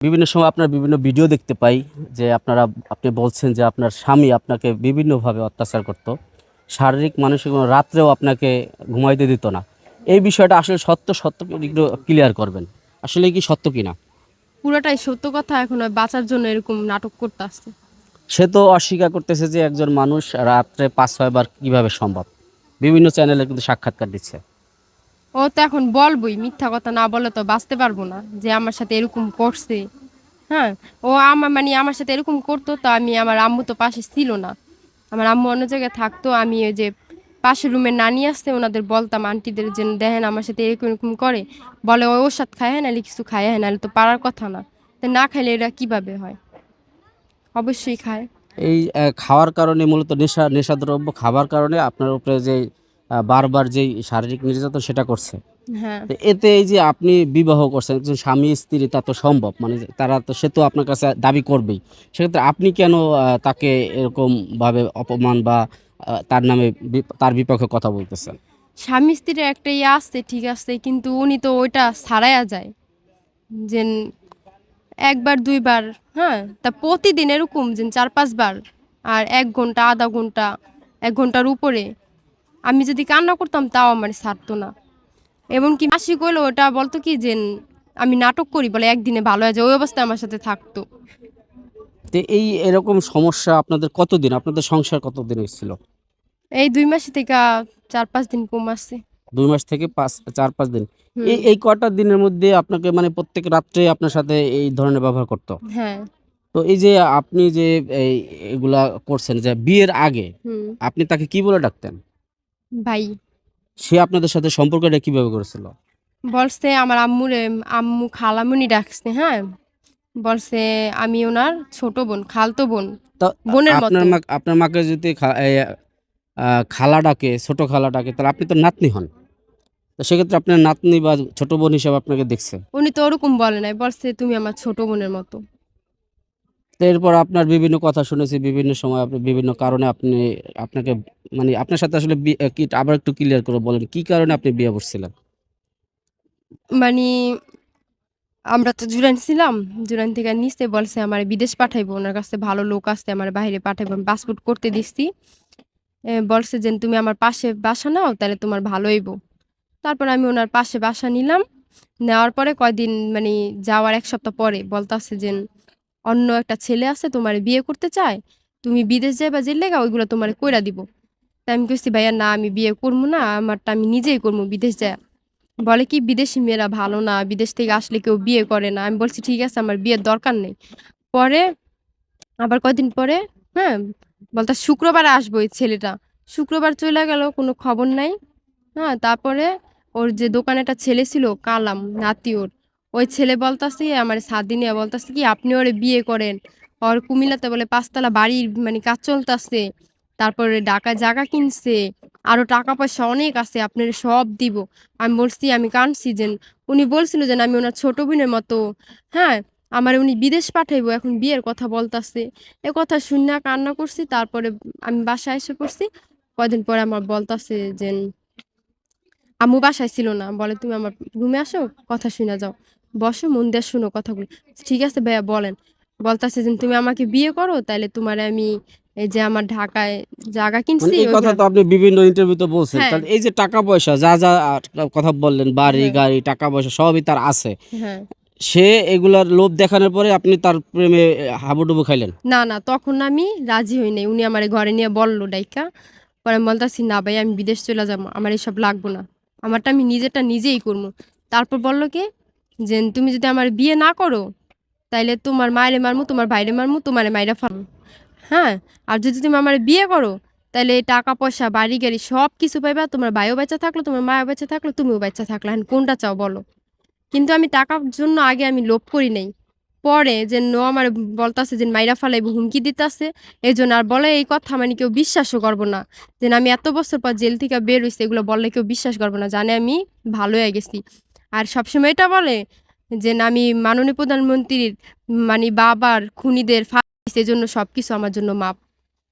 বিভিন্ন সময় আপনার বিভিন্ন ভিডিও দেখতে পাই যে আপনারা আপনি বলছেন যে আপনার স্বামী আপনাকে বিভিন্নভাবে অত্যাচার করত। শারীরিক মানসিক রাত্রেও আপনাকে ঘুমাইতে দিত না। এই বিষয়টা আসলে সত্য সত্য একটু ক্লিয়ার করবেন। আসলে কি সত্য কিনা? পুরোটাই সত্য কথা এখন বাঁচার জন্য এরকম নাটক করতে আসছে। সে তো অস্বীকার করতেছে যে একজন মানুষ রাত্রে পাঁচ ছয়বার কীভাবে সম্ভব। বিভিন্ন চ্যানেলে কিন্তু সাক্ষাৎকার দিচ্ছে। ও তো এখন বলবই, মিথ্যা কথা না বলে তো বাঁচতে পারব না যে আমার সাথে এরকম করছে। হ্যাঁ ও আমার মানে আমার সাথে এরকম করতো তো আমি আমার আম্মু তো পাশে ছিল না। আমার আম্মু অন্য জায়গায় থাকতো, আমি ওই যে পাশের রুমের নানি আসতে ওনাদের বলতাম, আন্টিদের যে দেখেন আমার সাথে এরকম এরকম করে। বলে, ওই ওষুধ খায় হ্যাঁ নাহলে কিছু খায় হ্যাঁ নাহলে তো পারার কথা না। তো না খাইলে এরা কীভাবে হয়? অবশ্যই খায়। এই খাওয়ার কারণে মূলত নেশা, নেশাদ্রব্য খাবার কারণে আপনার উপরে যে বারবার যেই শারীরিক নির্যাতন সেটা করছে। হ্যাঁ। তো এতে এই যে আপনি বিবাহ করছেন একজন স্বামী স্ত্রী তা তো সম্ভব। মানে তারা তো সে তো আপনার কাছে দাবি করবেই। সেক্ষেত্রে আপনি কেন তাকে এরকম ভাবে অপমান বা তার নামে তার বিপক্ষে কথা বলতেছেন? স্বামী স্ত্রীর একটা ইয়ে আসছে ঠিক আছে কিন্তু উনি তো ওইটা ছাড়াইয়া যায়। যে একবার দুইবার হ্যাঁ তা প্রতিদিন এরকম যে চার পাঁচবার আর এক ঘণ্টা আধা ঘণ্টা এক ঘণ্টার উপরে আমি যদি কান্না করতাম তাও আমার ছাড়তো না। এমনকি মাসি কইলো ওটা বলতো কি যে আমি নাটক করি বলে একদিনে ভালো হয়ে যায়। ওই অবস্থায় আমার সাথে থাকতো। তো এই এরকম সমস্যা আপনাদের কতদিন আপনাদের সংসার কতদিন হয়েছিল? এই দুই মাস থেকে চার পাঁচ দিন কম আসছে দুই মাস থেকে পাঁচ চার পাঁচ দিন। এই এই কটা দিনের মধ্যে আপনাকে মানে প্রত্যেক রাত্রে আপনার সাথে এই ধরনের ব্যবহার করতো? হ্যাঁ। তো এই যে আপনি যে এই এগুলা করছেন যে বিয়ের আগে আপনি তাকে কি বলে ডাকতেন? ভাই। সে আপনাদের সাথে সম্পর্কটা কীভাবে করেছিল? বলছে আমার আম্মুরে আম্মু খালামুনি ডাকছে হ্যাঁ? বলছে আমি ওনার ছোট বোন খালতো বোন। তো বোনের মতো। আপনার মা আপনার মাকে যদি খালা ডাকে ছোট খালা ডাকে তাহলে আপনি তো নাতনি হন। তো সেক্ষেত্রে আপনার নাতনি বা ছোট বোন হিসেবে আপনাকে দেখছে। উনি তো ওরকম বলে নাই বলছে তুমি আমার ছোট বোনের মতো। এরপর আপনার বিভিন্ন কথা শুনেছি, বিভিন্ন সময় আপনি, বিভিন্ন কারণে আপনি, আপনাকে মানে আপনার সাথে আসলে কি, আবার একটু ক্লিয়ার করে বলেন, কি কারণে আপনি বিয়ে করছিলেন? মানে আমরা তো জুরাইন ছিলাম, জুরাইন থেকে নিচে বলছে আমার বিদেশ পাঠাইবো, ওনার কাছে ভালো লোক আসছে আমার বাইরে পাঠাইবো, আমি পাসপোর্ট করতে দিচ্ছি বলছে যে তুমি আমার পাশে বাসা নাও, তাহলে তোমার ভালো হইব। তারপর আমি ওনার পাশে বাসা নিলাম, নেওয়ার পরে কয়দিন মানে যাওয়ার এক সপ্তাহ পরে বলতাছে যে অন্য একটা ছেলে আছে তোমার বিয়ে করতে চায়, তুমি বিদেশ যাইবা যে লেগা ওইগুলো তোমার কইরা দিব। তাই আমি কইছি, ভাইয়া, না, আমি বিয়ে করব না, আমারটা আমি নিজেই করব বিদেশ যায়। বলে কি, বিদেশি মেয়েরা ভালো না, বিদেশ থেকে আসলে কেউ বিয়ে করে না। আমি বলছি, ঠিক আছে, আমার বিয়ের দরকার নেই। পরে, আবার কয়দিন পরে হ্যাঁ বলতে, শুক্রবার আসব ওই ছেলেটা। শুক্রবার চলে গেল, কোনো খবর নাই। হ্যাঁ তারপরে ওর যে দোকানে একটা ছেলে ছিল, কালাম, নাতি ওর। ওই ছেলে বলতাছে, আমার সাদিনিয়া বলতাছে কি, আপনি ওরে বিয়ে করেন। ওর কুমিল্লাতে বলে পাঁচতলা বাড়ির মানে কাজ চলতেছে। তারপরে ঢাকা জায়গা কিনছে। আরও টাকা পয়সা অনেক আছে, আপনার সব দিব। আমি বলছি, আমি কাঁদছি যে, উনি বলছিল যে, আমি ওনার ছোট বোনের মতো। হ্যাঁ আমার উনি বিদেশ পাঠাইবো, এখন বিয়ের কথা বলতাছে। এ কথা শুনে কান্না করছি, তারপরে আমি বাসায় এসে পড়ছি। কয়দিন পরে আমার বলতাছে যে, আম্মু বাসায় ছিল না। বলে, তুমি আমার রুমে আসো, কথা শুনে যাও। বসো মন দিয়ে শুনো কথাগুলো। ঠিক আছে ভাইয়া বলেন। বলতাছে যে তুমি আমাকে বিয়ে করো তাইলে তোমার আমি এই যে আমার ঢাকায় জায়গা মানে কিনছি এই কথা তো আপনি বিভিন্ন ইন্টারভিউতে বলছেন। হ্যাঁ। তাহলে এই যে টাকা পয়সা যা যা কথা বললেন বাড়ি হ্যাঁ। গাড়ি টাকা পয়সা সবই তার আছে। হ্যাঁ। সে এগুলার লোভ দেখানোর পরে আপনি তার প্রেমে হাবুডুবু খাইলেন? না না তখন আমি রাজি হই নাই। উনি আমার ঘরে নিয়ে বলল ডাইকা। পরে আমি বলতাছি না ভাই আমি বিদেশ চলে যাব আমার এসব লাগবো না। আমারটা আমি নিজেরটা নিজেই করব। তারপর বলল কি যে তুমি যদি আমার বিয়ে না করো, তাইলে তোমার মায়েরে মারমু, তোমার বাইরে মারমু, তোমার মায়েরা ফারমু হ্যাঁ? আর যদি তুমি আমার বিয়ে করো তাহলে টাকা পয়সা, বাড়ি গাড়ি সব কিছু পাইবা, তোমার ভাইও বাচ্চা থাকল, তোমার মায়ের বাচ্চা থাকল, তুমিও বাচ্চা থাকল। এখন কোনটা চাও বলো? কিন্তু আমি টাকার জন্য আগে আমি লোভ করি নাই। পরে যে নো আমার বলতাছে যে মাইরা ফালাইব, হুমকি দিতাছে, এই জন্য আর বলে এই কথা মানে কেউ বিশ্বাসও করব না। যে আমি এত বছর পর জেল থেকে বের হইছি, এগুলো বললে কেউ বিশ্বাস করব না। জানে আমি ভালো হয়ে গেছি। আর সবসময় এটা বলে যে না আমি মাননীয় প্রধানমন্ত্রীর মানে বাবার খুনিদের ফাঁসি জন্য সবকিছু আমার জন্য মাপ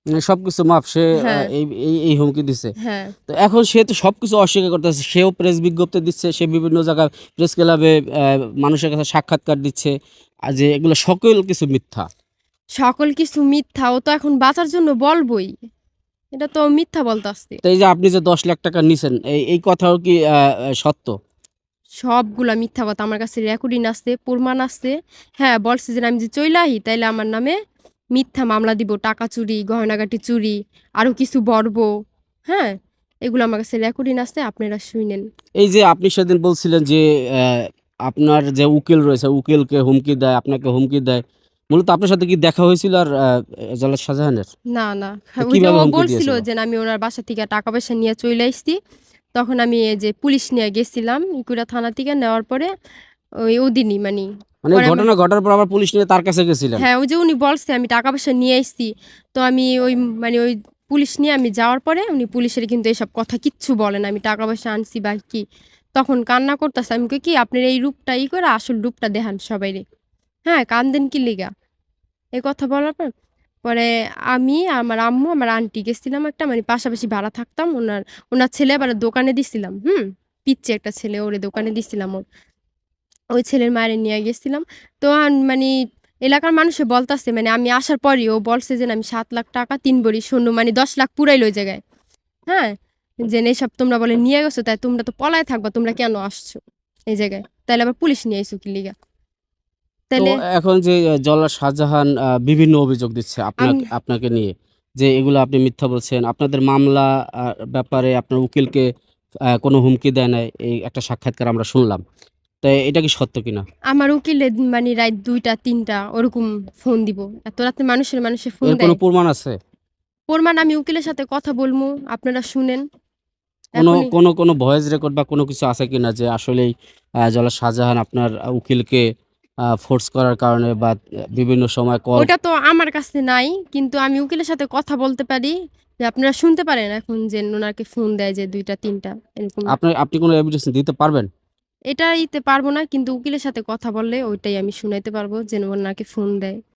মানে সবকিছু মাপ সে হ্যাঁ। এই এই- হুমকি দিছে। হ্যাঁ। তো এখন সে তো সবকিছু অস্বীকার করতেছে। সেও প্রেস বিজ্ঞপ্তি দিচ্ছে সে বিভিন্ন জায়গায় প্রেস ক্লাবে মানুষের কাছে সাক্ষাৎকার দিচ্ছে আর যে এগুলো সকল কিছু মিথ্যা। সকল কিছু মিথ্যা ও তো এখন বাঁচার জন্য বলবই। এটা তো মিথ্যা বলতে আসছে। তো এই যে আপনি যে দশ লাখ টাকা নিছেন এই এই কথাও কি সত্য? সবগুলা মিথ্যা কথা আমার কাছে রেকর্ডিং আসছে প্রমাণ আসছে। হ্যাঁ বলছে যে আমি যে চইলা আহি তাইলে আমার নামে মিথ্যা মামলা দিব টাকা চুরি গহনাগাটি চুরি আরও কিছু বর্ব হ্যাঁ এগুলো আমার কাছে রেকর্ডিং আসছে আপনারা শুনেন। এই যে আপনি সেদিন বলছিলেন যে আপনার যে উকিল রয়েছে উকিলকে হুমকি দেয় আপনাকে হুমকি দেয় মূলত আপনার সাথে কি দেখা হয়েছিল আর আহ, জলার শাহজাহানের? না না। ও বলছিল যে আমি ওনার বাসা থেকে টাকা পয়সা নিয়ে চলে আসছি। তখন আমি এই যে পুলিশ নিয়ে গেছিলাম ইকুড়া থানা থেকে নেওয়ার পরে ওই ওদিনই মানে মানে ঘটনা ঘটার পর আবার পুলিশ নিয়ে তার কাছে গেছিলেন? হ্যাঁ ওই যে উনি বলছে আমি টাকা পয়সা নিয়ে আসছি তো আমি ওই মানে ওই পুলিশ নিয়ে আমি যাওয়ার পরে উনি পুলিশের কিন্তু এসব কথা কিচ্ছু বলেন আমি টাকা পয়সা আনছি বা কি? তখন কান্না করতেছে আমি কি আপনার এই রূপটা ই করে আসল রূপটা দেখান সবাইরে। হ্যাঁ কান্দেন কি লিগা? এই কথা বলার পর পরে আমি, আমার আম্মু, আমার আন্টি গেছিলাম একটা মানে পাশাপাশি ভাড়া থাকতাম। ওনার ওনার ছেলে আবার দোকানে দিছিলাম, হুম? পিচ্ছে একটা ছেলে, ওরে দোকানে দিছিলাম ওর। ওই ছেলের মায়ের নিয়ে গেছিলাম। তো মানে এলাকার মানুষে বলতাছে মানে আমি আসার পরই ও বলছে যে, আমি সাত লাখ টাকা তিন বড়ি শূন্য মানে দশ লাখ পুরাই লই জায়গায়। হ্যাঁ? যে এইসব তোমরা বলে নিয়ে গেছো, তাই তোমরা তো পলায় থাকবা, তোমরা কেন আসছো এই জায়গায়? তাইলে আবার পুলিশ নিয়ে আইসো কি লিগা তো তাইলে এখন যে জলার শাহজাহান বিভিন্ন অভিযোগ দিচ্ছে আপনাকে আপনাকে নিয়ে যে এগুলো আপনি মিথ্যা বলছেন। আপনাদের মামলা ব্যাপারে আপনার উকিলকে কোনো হুমকি দেয় নাই এই একটা সাক্ষাৎকার আমরা শুনলাম। তাই এটা কি সত্য কিনা? আমার উকিলে মানে রাত দুইটা তিনটা ওরকম ফোন দিব। এত রাতে মানুষের মানুষের ফোন দেয়। কোনো প্রমাণ আছে? প্রমাণ আমি উকিলের সাথে কথা বলব আপনারা শুনেন। কোনো কোনো কোনো ভয়েস রেকর্ড বা কোনো কিছু আছে কিনা যে আসলেই জলা শাহজাহান আপনার উকিলকে ফোর্স করার কারণে বা বিভিন্ন সময় কল ওটা তো আমার কাছে নাই কিন্তু আমি উকিলের সাথে কথা বলতে পারি। যে আপনারা শুনতে পারেন এখন যে ওনাকে ফোন দেয় যে দুইটা তিনটা এরকম। আপনি আপনি কোনো এভিডেন্স দিতে পারবেন? এটা দিতে পারব না কিন্তু উকিলের সাথে কথা বললে ওইটাই আমি শুনাইতে পারব যে ওনাকে ফোন দেয়।